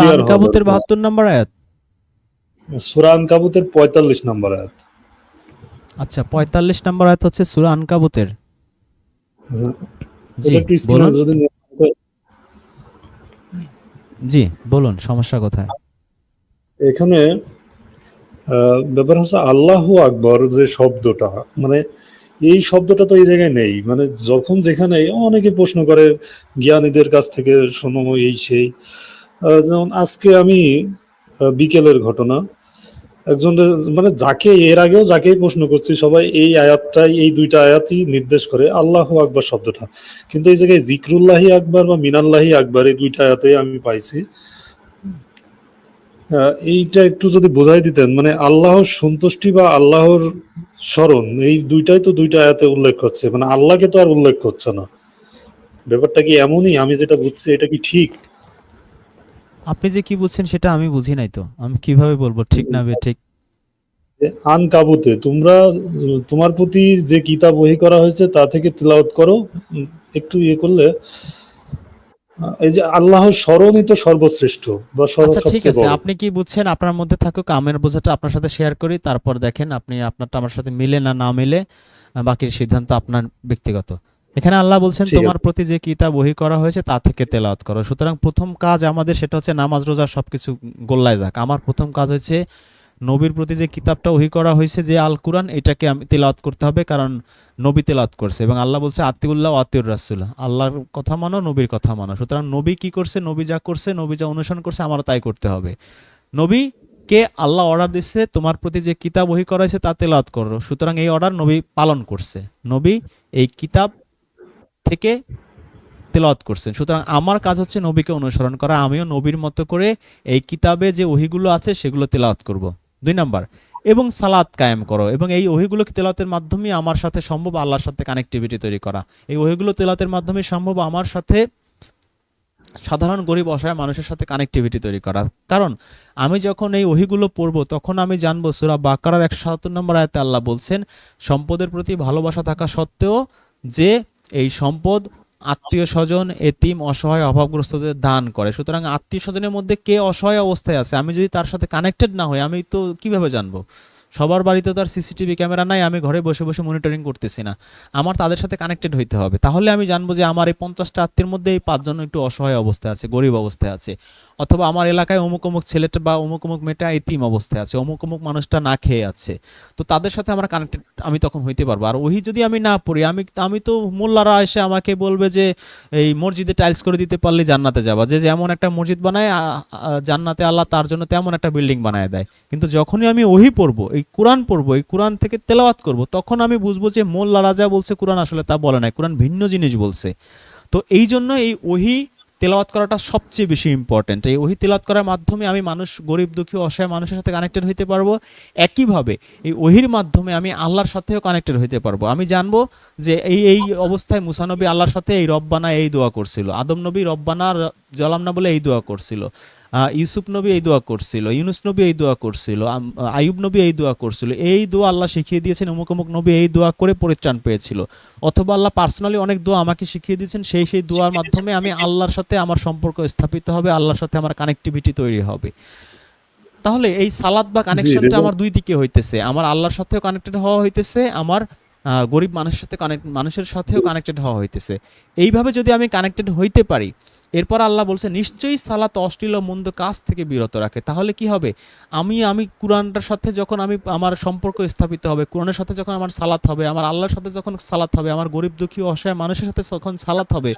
আনকাবুতের বাহাত্তর নম্বর আয়াত? সূরা আনকাবুতের 45 নম্বর আয়াত। আচ্ছা পঁয়তাল্লিশ নম্বর আয়াত হচ্ছে সুরা আনকাবুতের। জি বলুন। সমস্যা কোথায়? এখানে ব্যাপার হচ্ছে আল্লাহু আকবর যে শব্দটা মানে এই শব্দটা তো এই জায়গায় নেই। মানে যখন যেখানে অনেকে প্রশ্ন করে জ্ঞানীদের কাছ থেকে শোনো এই সেই। যেমন আজকে আমি বিকেলের ঘটনা। একজন মানে যাকে, এর আগেও যাকেই প্রশ্ন করছি, সবাই এই আয়াতটাই, এই দুইটা আয়াতই নির্দেশ করে, আল্লাহ আকবার শব্দটা। কিন্তু এই জায়গায় জিক্রুল্লাহি আকবার বা মিনাল্লাহি আকবার এই দুইটা আয়াতে আমি পাইছি। এইটা একটু যদি বোঝাই দিতেন মানে আল্লাহর সন্তুষ্টি বা আল্লাহর স্মরণ, এই দুইটাই তো দুইটা আয়াতে উল্লেখ হচ্ছে মানে আল্লাহকে তো আর উল্লেখ হচ্ছে না। ব্যাপারটা কি এমনই? আমি যেটা বুঝছি, এটা কি ঠিক? আপনি যে কি বুঝছেন সেটা আমি বুঝি নাই তো। আমি কীভাবে বলব ঠিক না বে ঠিক? আন কাবুতে তোমরা তোমার প্রতি যে কিতাব ওহি করা হয়েছে তা থেকে তেলাওয়াত করো। একটু ইয়ে করলে এই যে আল্লাহর স্মরণই তো সর্বশ্রেষ্ঠ বা আচ্ছা ঠিক আছে। আপনি কি বুঝছেন? আপনার মধ্যে থাকুক আমের বোঝাটা আপনার সাথে শেয়ার করি তারপর দেখেন আপনি আপনারটা আমার সাথে মিলে না না মিলে বাকির সিদ্ধান্ত আপনার ব্যক্তিগত। এখানে আল্লাহ বলছেন তোমার প্রতি যে কিতাব ওহি করা হয়েছে তা থেকে তেলাওয়াত করো। সুতরাং প্রথম কাজ আমাদের সেটা হচ্ছে নামাজ রোজা সবকিছু গোল্লায় যাক। আমার প্রথম কাজ হচ্ছে নবীর প্রতি যে কিতাবটা ওহি করা হয়েছে যে আল কুরআন এটাকে আমি তেলাওয়াত করতে হবে কারণ নবী তেলাওয়াত করছে এবং আল্লাহ বলছে আতিউল্লাহ আতিউর রাসুল। আল্লাহর কথা মানো নবীর কথা মানো। সুতরাং নবী কি করছে নবী যা করছে নবী যা অনুসরণ করছে আমারও তাই করতে হবে। নবী কে আল্লাহ অর্ডার দিচ্ছে তোমার প্রতি যে কিতাব ওহি করা হয়েছে তা তেলাওয়াত করো। সুতরাং এই অর্ডার নবী পালন করছে। নবী এই কিতাব থেকে তেলাওয়াত করছেন। সুতরাং আমার কাজ হচ্ছে নবীকে অনুসরণ করা। আমিও নবীর মতো করে এই কিতাবে যে ওহিগুলো আছে সেগুলো তেলাওয়াত করব। দুই নাম্বার, এবং সালাত কায়েম করো। এবং এই ওহিগুলো তেলাওয়াতের মাধ্যমে আমার সাথে সম্ভব আল্লাহর সাথে কানেক্টিভিটি তৈরি করা। এই ওহিগুলো তেলাতের মাধ্যমে সম্ভব আমার সাথে সাধারণ গরিব অসহায় মানুষের সাথে কানেক্টিভিটি তৈরি করা। কারণ আমি যখন এই ওহিগুলো পড়ব, তখন আমি জানব সুরা বাকারার একশো সাতাত্তর নম্বর আয়তে আল্লাহ বলছেন, সম্পদের প্রতি ভালোবাসা থাকা সত্ত্বেও যে এই সম্পদ আত্মীয় স্বজন, এতিম, অসহায়, অভাবগ্রস্তদের দান করে। সুতরাং আত্মীয় স্বজনের মধ্যে কে অসহায় অবস্থায় আছে? আমি যদি তার সাথে কানেক্টেড না হই, আমি তো কীভাবে জানব? সবার বাড়িতে তো আর সিসিটিভি ক্যামেরা নাই, আমি ঘরে বসে বসে মনিটরিং করতেছি না। আমার তাদের সাথে কানেক্টেড হইতে হবে। তাহলে আমি জানব যে আমার এই পঞ্চাশটা আত্মীয়ের মধ্যে এই পাঁচজন একটু অসহায় অবস্থায় আছে, গরিব অবস্থায় আছে। অথবা আমার এলাকায় অমুক অমুক ছেলেটা বা অমুক অমুক মেয়েটা এতিম অবস্থায় আছে, অমুক অমুক মানুষটা না খেয়ে আছে। তো তাদের সাথে আমরা কানেক্টেড আমি তখন হইতে পারব। আর ওহি যদি আমি না পড়ি, আমি আমি তো মোল্লারা এসে আমাকে বলবে যে এই মসজিদে টাইলস করে দিতে পারলে জান্নাতে যাবা। যে যেমন একটা মসজিদ বানায় জান্নাতে আল্লাহ তার জন্য তেমন একটা বিল্ডিং বানায় দেয়। কিন্তু যখনই আমি ওহি পড়ব, এই কোরআন পড়ব, এই কোরআন থেকে তেলাওয়াত করব, তখন আমি বুঝব যে মোল্লারা যা বলছে কোরআন আসলে তা বলে নাই, কোরআন ভিন্ন জিনিস বলছে। তো এই জন্য এই ওহি তেলাওয়াত করাটা সবচেয়ে বেশি ইম্পর্ট্যান্ট এই ওহি তেলাওয়াত করার মাধ্যমে আমি মানুষ, গরিব, দুঃখী, অসহায় মানুষের সাথে কানেক্টেড হইতে পারব। একইভাবে এই ওহির মাধ্যমে আমি আল্লাহর সাথেও কানেক্টেড হইতে পারব। আমি জানব যে এই এই অবস্থায় মুসানবী আল্লাহর সাথে এই রব্বানা এই দোয়া করছিল। আদম নবী রব্বানা জলাম না বলে এই দোয়া করছিল। ইউসুফ নবী এই দোয়া করছিল ইউনুস নবী এই দোয়া করছিল আইয়ুব নবী এই দোয়া করছিল এই দোয়া আল্লাহ শিখিয়ে দিয়েছেন অমুক অমুক নবী এই দোয়া করে পরিত্রাণ পেয়েছিল। অথবা আল্লাহ পার্সোনালি অনেক দোয়া আমাকে শিখিয়ে দিয়েছেন সেই সেই দোয়ার মাধ্যমে আমি আল্লাহর সাথে আমার সম্পর্ক স্থাপিত হবে আল্লাহর সাথে আমার কানেক্টিভিটি তৈরি হবে। তাহলে এই সালাদ বা কানেকশনটা আমার দুই দিকে হইতেছে আমার আল্লাহর সাথেও কানেক্টেড হওয়া হইতেছে আমার গরিব মানুষের সাথে কানেক্ট মানুষের সাথেও কানেক্টেড হওয়া হইতেছে। এইভাবে যদি আমি কানেক্টেড হইতে পারি এরপর আল্লাহ বলছে, নিশ্চয়ই সালাত অশ্লীল মন্দ কাজ থেকে বিরত রাখে। তাহলে কি হবে? আমি আমি কোরআনটার সাথে যখন আমি আমার সম্পর্ক স্থাপিত হবে, কোরআনের সাথে যখন আমার সালাত হবে, আমার আল্লাহর সাথে যখন সালাত হবে, আমার গরিব দুঃখী অসহায় মানুষের সাথে যখন সালাত হবে,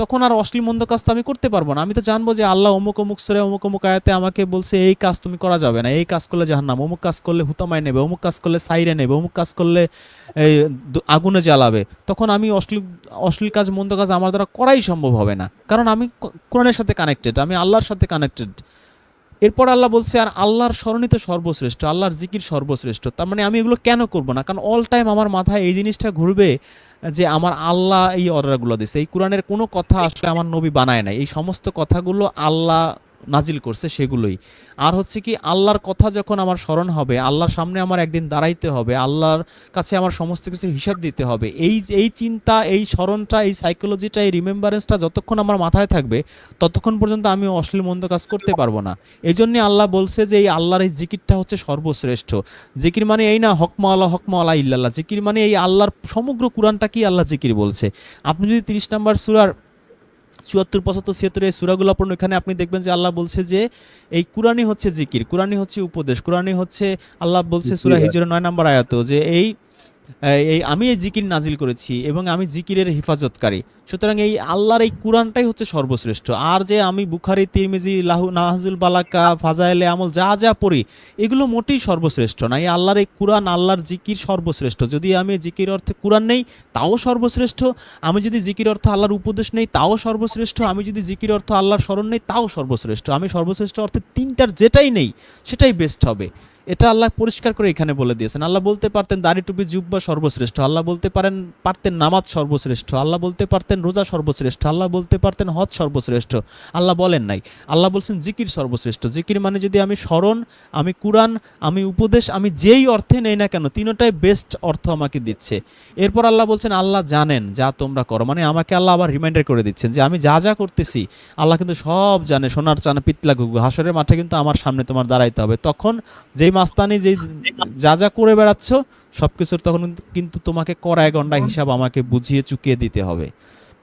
তখন আর অশ্লীল মন্দ কাজ তো আমি করতে পারব না। আমি তো জানব যে আল্লাহ অমুক অমুক সরে, অমুক অমুক আয়াতে আমাকে বলছে, এই কাজ তুমি করা যাবে না। এই কাজ করলে জাহান্নাম, অমুক কাজ করলে হুতামায় নেবে, অমুক কাজ করলে সাইরে নেবে, অমুক কাজ করলে এই আগুনে জ্বালাবে। তখন আমি অশ্লীল অশ্লীল কাজ, মন্দ কাজ আমার দ্বারা করাই সম্ভব হবে না। কারণ আমি কোরআনের সাথে কানেক্টেড আমি আল্লাহর সাথে কানেক্টেড এরপর আল্লাহ বলছে, আর আল্লাহর স্মরণিত সর্বশ্রেষ্ঠ, আল্লাহর জিকির সর্বশ্রেষ্ঠ, তার মানে আমি এগুলো কেন করব না? কারণ অল টাইম আমার মাথায় এই জিনিসটা ঘুরবে যে আমার আল্লাহ এই অর্ডারগুলো দিছে। এই কোরআনের কোনো কথা আসলে আমার নবী বানায় নাই। এই সমস্ত কথাগুলো আল্লাহ নাজিল করছে সেগুলোই। আর হচ্ছে কি, আল্লাহর কথা যখন আমার স্মরণ হবে, আল্লাহর সামনে আমার একদিন দাঁড়াইতে হবে, আল্লাহর কাছে আমার সমস্ত কিছুর হিসাব দিতে হবে, এই এই চিন্তা, এই স্মরণটা, এই সাইকোলজিটা এই রিমেম্বারেন্সটা যতক্ষণ আমার মাথায় থাকবে, ততক্ষণ পর্যন্ত আমি অশ্লীল মন্দ কাজ করতে পারব না। এই জন্যে আল্লাহ বলছে যে, এই আল্লাহর এই জিকিরটা হচ্ছে সর্বশ্রেষ্ঠ। জিকির মানে এই না, হকমা আল্লাহ হকমা আল্লাহ ইল্লাল্লাহ। জিকির মানে এই আল্লাহর সমগ্র কোরআনটা কি আল্লাহ জিকির বলছে? আপনি যদি তিরিশ নম্বর সুরার চুয়াত্তর পঁচাত্তর ছিয়াত্তর এই সুরাগুলো পড়ুন। এখানে আপনি দেখবেন যে আল্লাহ বলছে যে এই কুরআনই হচ্ছে জিকির কোরআনই হচ্ছে উপদেশ কোরআনই হচ্ছে আল্লাহ বলছে সুরা হিজুরের নয় নম্বর আয়াত যে এই এই আমি এই জিকির নাজিল করেছি এবং আমি জিকিরের হেফাজতকারী। সুতরাং এই আল্লাহর এই কোরআনটাই হচ্ছে সর্বশ্রেষ্ঠ। আর যে আমি বুখারি, তিরমিজি, লাহু, নাহাজুল বালাকা, ফাজাইলে আমল, যা যা পড়ি, এগুলো মোটেই সর্বশ্রেষ্ঠ না। এই আল্লাহর এই কোরআন, আল্লাহর জিকির সর্বশ্রেষ্ঠ। যদি আমি জিকির অর্থে কোরআন নেই, তাও সর্বশ্রেষ্ঠ। আমি যদি জিকির অর্থ আল্লাহর উপদেশ নেই, তাও সর্বশ্রেষ্ঠ। আমি যদি জিকির অর্থ আল্লাহর স্মরণ নেই, তাও সর্বশ্রেষ্ঠ। আমি সর্বশ্রেষ্ঠ অর্থে তিনটার যেটাই নেই, সেটাই বেস্ট হবে। এটা আল্লাহ পরিষ্কার করে এখানে বলে দিয়েছেন। আল্লাহ বলতে পারতেন দাড়ি টুপি জুব্বা সর্বশ্রেষ্ঠ। আল্লাহ বলতে পারেন, পারতেন নামাজ সর্বশ্রেষ্ঠ। আল্লাহ বলতে পারতেন রোজা সর্বশ্রেষ্ঠ। আল্লাহ বলতে পারতেন হজ সর্বশ্রেষ্ঠ। আল্লাহ বলেন নাই। আল্লাহ বলছেন জিকির সর্বশ্রেষ্ঠ। জিকির মানে যদি আমি স্মরণ, আমি কুরআন, আমি উপদেশ, আমি যেই অর্থে নেই না কেন, তিনোটাই বেস্ট অর্থ আমাকে দিচ্ছে। এরপর আল্লাহ বলছেন, আল্লাহ জানেন যা তোমরা করো। মানে আমাকে আল্লাহ আবার রিমাইন্ডার করে দিচ্ছেন যে আমি যা যা করতেছি, আল্লাহ কিন্তু সব জানে। সোনার চানা পিতলা গুগু হাসরের মাঠে কিন্তু আমার সামনে তোমার দাঁড়াইতে হবে। তখন যেই মাস্তানি যে যা যা করে বেড়াচ্ছ সব কিছুর তখন কিন্তু তোমাকে কড়ায় গন্ডা হিসাব আমাকে বুঝিয়ে চুকিয়ে দিতে হবে।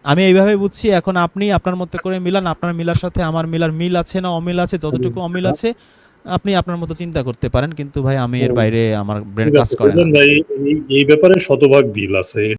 আমি এইভাবে বুঝছি এখন আপনি আপনার মতো করে মিলান আপনার মিলার সাথে আমার মিলার মিল আছে না অমিল আছে যতটুকু অমিল আছে আপনি আপনার মতো চিন্তা করতে পারেন। কিন্তু ভাই আমি এর বাইরে আমার ব্রেন কাজ করে না। এই ব্যাপারে শতভাগ বিল আছে।